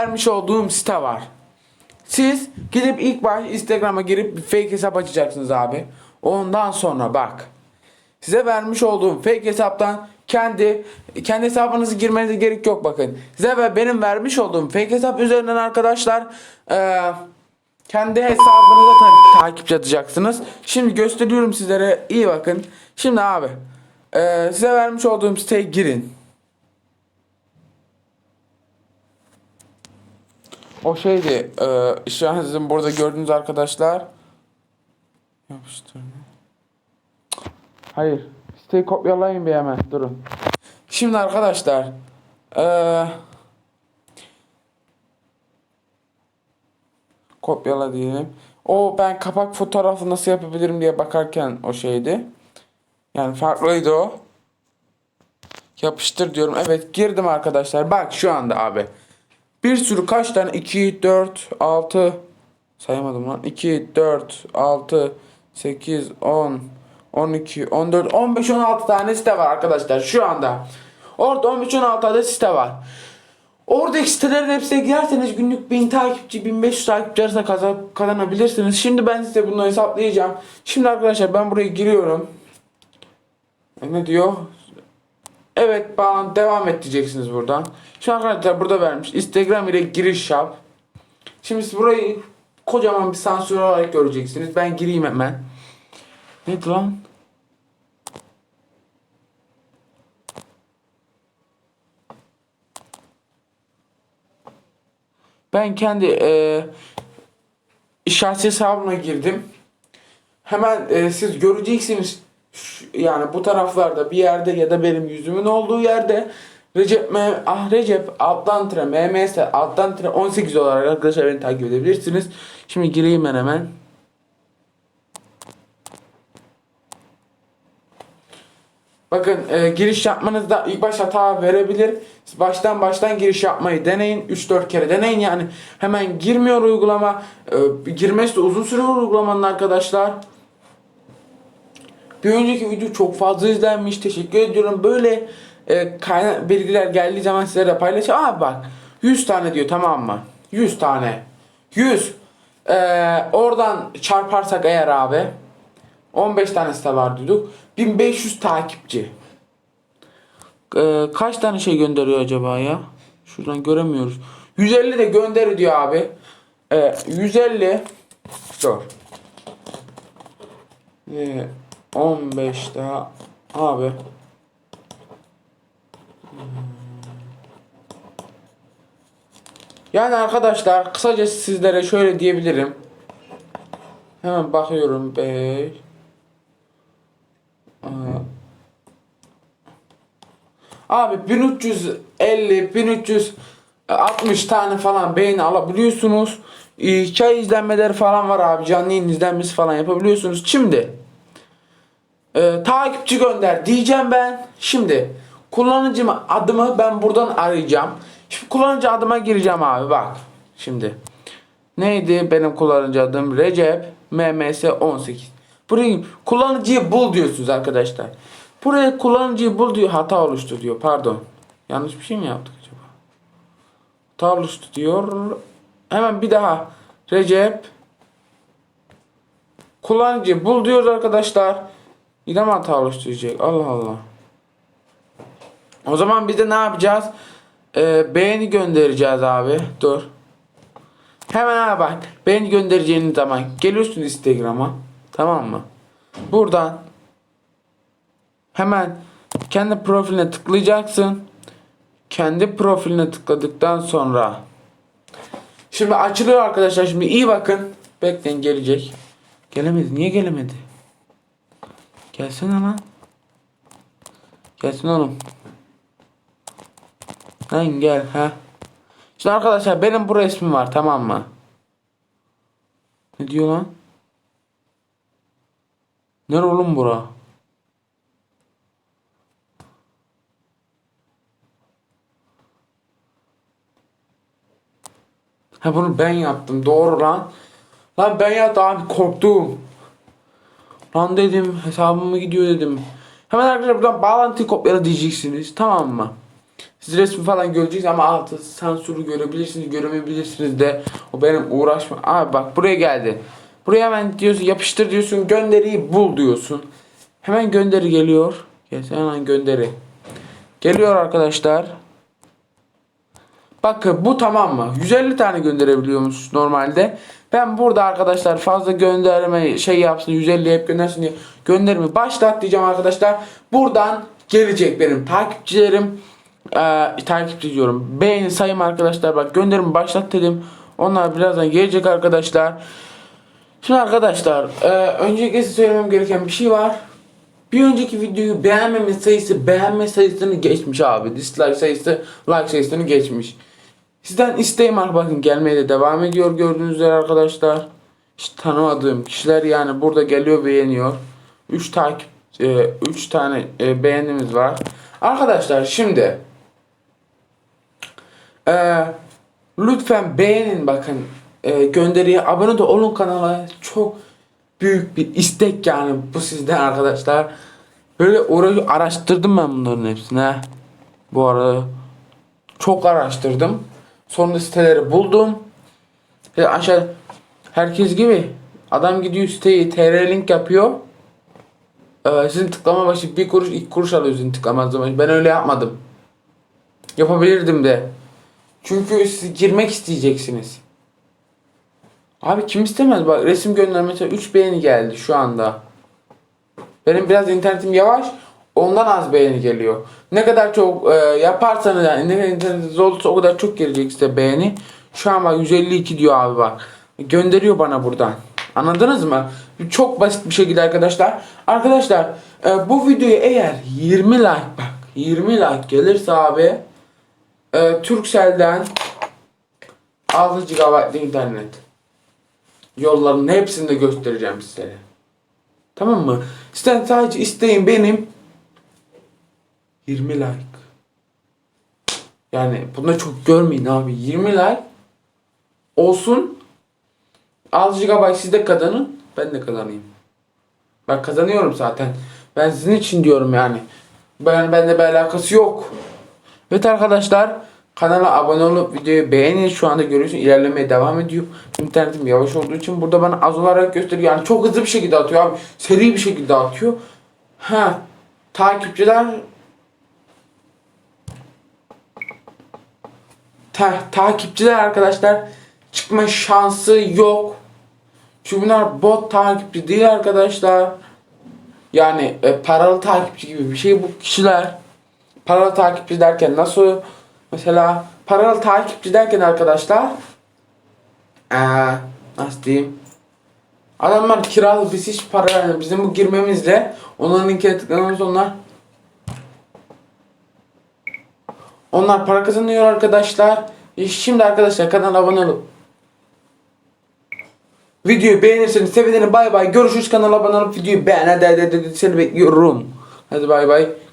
vermiş olduğum site var. Siz gidip ilk baş Instagram'a girip fake hesap açacaksınız abi. Ondan sonra bak. Size vermiş olduğum fake hesaptan kendi kendi hesabınızı girmenize gerek yok bakın. Size ve benim vermiş olduğum fake hesap üzerinden arkadaşlar eee, kendi hesabınıza ta- takipçi atacaksınız. Şimdi gösteriyorum sizlere. iyi bakın. Şimdi abi eee, size vermiş olduğum siteye girin. O şeydi. E, şu an sizin burada gördüğünüz arkadaşlar. Yapıştır. Hayır. Siteyi kopyalayın bir hemen. Durun. Şimdi arkadaşlar. E, kopyala diyelim. O ben kapak fotoğrafı nasıl yapabilirim diye bakarken o şeydi. Yani farklıydı o. Yapıştır diyorum. Evet girdim arkadaşlar. Bak şu anda abi. Bir sürü kaç tane? 2, 4, 6 sayamadım lan. 2, 4, 6, 8, 10, 12, 14, 15, 16 tane site var arkadaşlar şu anda. Orada 15, 16 tane site var. Oradaki sitelerin hepsine girerseniz günlük 1000 takipçi, 1500 takipçi arasında kazan- kazanabilirsiniz. Şimdi ben size bunu hesaplayacağım. Şimdi arkadaşlar ben buraya giriyorum. E, Ne diyor? Evet bana devam et diyeceksiniz buradan. Şu arkadaşlar burada vermiş. Instagram ile giriş yap. Şimdi siz burayı kocaman bir sansür olarak göreceksiniz. Ben gireyim hemen. Neydi lan? Ben kendi e, şahsi hesabıma girdim. Hemen e, siz göreceksiniz yani bu taraflarda bir yerde ya da benim yüzümün olduğu yerde Recep M ah Recep alttan MMS alttan tire 18 olarak arkadaşlar beni takip edebilirsiniz. Şimdi gireyim ben hemen. Bakın e, giriş yapmanızda ilk baş hata verebilir. Baştan baştan giriş yapmayı deneyin. 3-4 kere deneyin yani. Hemen girmiyor uygulama. E, girmesi de uzun süre uygulamanın arkadaşlar. Bir önceki video çok fazla izlenmiş. Teşekkür ediyorum. Böyle e, kayna- bilgiler geldiği zaman sizlere paylaşacağım. Aa bak 100 tane diyor tamam mı? 100 tane. 100. E, oradan çarparsak eğer abi 15 tane site var diyorduk. 1500 takipçi. E, kaç tane şey gönderiyor acaba ya? Şuradan göremiyoruz. 150 de gönderi diyor abi. E, 150 Dur. E, 15 daha abi. Yani arkadaşlar kısaca sizlere şöyle diyebilirim. Hemen bakıyorum 5 Abi 1350 1360 tane falan beğeni alabiliyorsunuz. Ee, Hikaye izlenmeleri falan var abi. Canlı yayın izlenmesi falan yapabiliyorsunuz. Şimdi e, takipçi gönder diyeceğim ben. Şimdi kullanıcı adımı ben buradan arayacağım. Şimdi kullanıcı adıma gireceğim abi bak. Şimdi neydi benim kullanıcı adım? Recep MMS 18. Burayı kullanıcıyı bul diyorsunuz arkadaşlar. Buraya kullanıcıyı bul diyor hata oluştu diyor. Pardon. Yanlış bir şey mi yaptık acaba? Hata oluştu diyor. Hemen bir daha Recep kullanıcı bul diyoruz arkadaşlar. Yine mi hata oluşturacak? Allah Allah. O zaman biz de ne yapacağız? Ee, beğeni göndereceğiz abi. Dur. Hemen abi bak. Beğeni göndereceğiniz zaman geliyorsun Instagram'a. Tamam mı? Buradan hemen kendi profiline tıklayacaksın. Kendi profiline tıkladıktan sonra Şimdi açılıyor arkadaşlar. Şimdi iyi bakın. Bekleyin gelecek. Gelemedi. Niye gelemedi? Gelsene lan. Gelsin oğlum. Lan gel ha. Şimdi arkadaşlar benim bu resmim var tamam mı? Ne diyor lan? Nere oğlum bura? Ha bunu ben yaptım doğru lan. Lan ben yaptım abi korktum. Lan dedim hesabıma gidiyor dedim. Hemen arkadaşlar buradan bağlantıyı kopyala diyeceksiniz tamam mı? Siz resmi falan göreceksiniz ama altı sansürü görebilirsiniz, göremeyebilirsiniz de. O benim uğraşma. Abi bak buraya geldi. Buraya hemen diyorsun yapıştır diyorsun gönderiyi bul diyorsun. Hemen gönderi geliyor. Gelsin hemen gönderi. Geliyor arkadaşlar. Bakın bu tamam mı? 150 tane gönderebiliyormuş normalde. Ben burada arkadaşlar fazla gönderme şey yapsın 150 hep göndersin diye gönderimi başlat diyeceğim arkadaşlar. Buradan gelecek benim takipçilerim. Ee, takipçi diyorum. Beğeni sayım arkadaşlar bak gönderimi başlat dedim. Onlar birazdan gelecek arkadaşlar. Şimdi arkadaşlar e, öncelikle size söylemem gereken bir şey var. Bir önceki videoyu beğenmeme sayısı beğenme sayısını geçmiş abi. Dislike sayısı like sayısını geçmiş. Sizden isteğim bakın gelmeye de devam ediyor gördüğünüz üzere arkadaşlar. Hiç tanımadığım kişiler yani burada geliyor beğeniyor. 3 takip 3 tane e, beğenimiz var. Arkadaşlar şimdi e, lütfen beğenin bakın e, gönderiye abone de olun kanala çok büyük bir istek yani bu sizden arkadaşlar. Böyle orayı araştırdım ben bunların hepsini. ha. Bu arada çok araştırdım. Sonra siteleri buldum. Ve aşağı herkes gibi adam gidiyor siteyi TR link yapıyor. Ee, sizin tıklama başı bir kuruş iki kuruş alıyor sizin tıklama başı. Ben öyle yapmadım. Yapabilirdim de. Çünkü siz girmek isteyeceksiniz. Abi kim istemez bak resim gönder mesela 3 beğeni geldi şu anda. Benim biraz internetim yavaş. Ondan az beğeni geliyor. Ne kadar çok e, yaparsanız yani ne kadar internetiniz olursa o kadar çok gelecek size beğeni. Şu an bak 152 diyor abi bak. Gönderiyor bana buradan. Anladınız mı? Çok basit bir şekilde arkadaşlar. Arkadaşlar e, bu videoya eğer 20 like bak 20 like gelirse abi e, Turkcell'den 6 GB internet yolların hepsini de göstereceğim size. Tamam mı? Sizden sadece isteğim benim 20 like. Yani bunu çok görmeyin abi. 20 like olsun. 6 GB siz de kazanın. Ben de kazanayım. Ben kazanıyorum zaten. Ben sizin için diyorum yani. Ben bende bir alakası yok. Evet arkadaşlar kanala abone olup videoyu beğenin. Şu anda görüyorsun ilerlemeye devam ediyor. İnternetim yavaş olduğu için burada bana az olarak gösteriyor. Yani çok hızlı bir şekilde atıyor abi. Seri bir şekilde atıyor. Ha takipçiler ta- takipçiler arkadaşlar çıkma şansı yok. Çünkü bunlar bot takipçi değil arkadaşlar. Yani e, paralı takipçi gibi bir şey bu kişiler. Paralı takipçi derken nasıl mesela paralı takipçi derken arkadaşlar eee nasıl diyeyim adamlar kiralı biz hiç para yani bizim bu girmemizle onların linkine tıklamamız onlar onlar para kazanıyor arkadaşlar. Şimdi arkadaşlar kanala abone olup Videoyu beğenirseniz sevinirim. Bay bay. Görüşürüz kanala abone olup videoyu beğen. Hadi hadi hadi, hadi. seni bekliyorum. Hadi bay bay.